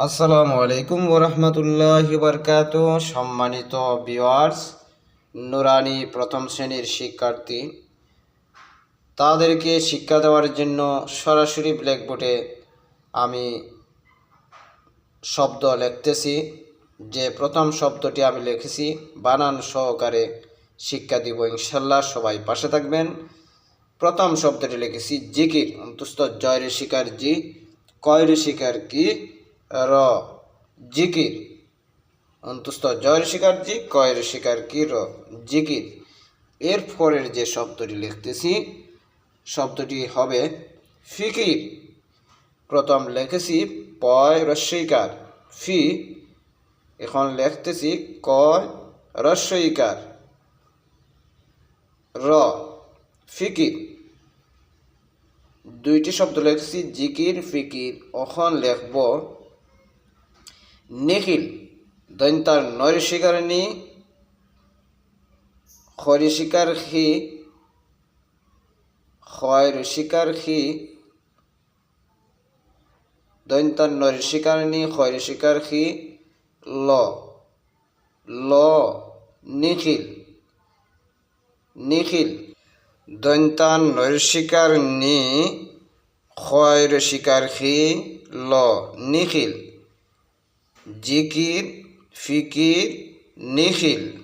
আসসালামু আলাইকুম ওরহমতুল্লাহ বরকাত সম্মানিত বিওয়ার্স নুরানি প্রথম শ্রেণির শিক্ষার্থী, তাদেরকে শিক্ষা দেওয়ার জন্য সরাসরি ব্ল্যাকবোর্ডে আমি শব্দ লিখতেছি। যে প্রথম শব্দটি আমি লিখেছি, বানান সহকারে শিক্ষা দিব ইনশাল্লাহ, সবাই পাশে থাকবেন। প্রথম শব্দটি লিখেছি, জিকির অন্তস্থ জয়ের শিকার জি, কয়ের শিকার কি? র। জিকির। অন্তস্থ জয়ের শিকার জি, কয়ের শিকার কি র? জিকির। এর পরের যে শব্দটি লিখতেছি, শব্দটি হবে ফিকির। প্রথম লিখেছি পয় রস্বইকার ফি। এখন লিখতেছি কয় রস্বইকার র। ফিকির। দুইটি শব্দ লিখছি, জিকির, ফিকির। এখন লিখব নিখিল দৈন্তার নৈর শিকার নি খরি শিকার খি খয়ের শিকার খি দৈন্তার নৈর শিকার নি শিকার খি ল ল, নিখিল নিখিল দৈন্তান নৈর শিকার নি খয়ের শিকার খি ল, নিখিল। জিকির ফিকির নিখিল।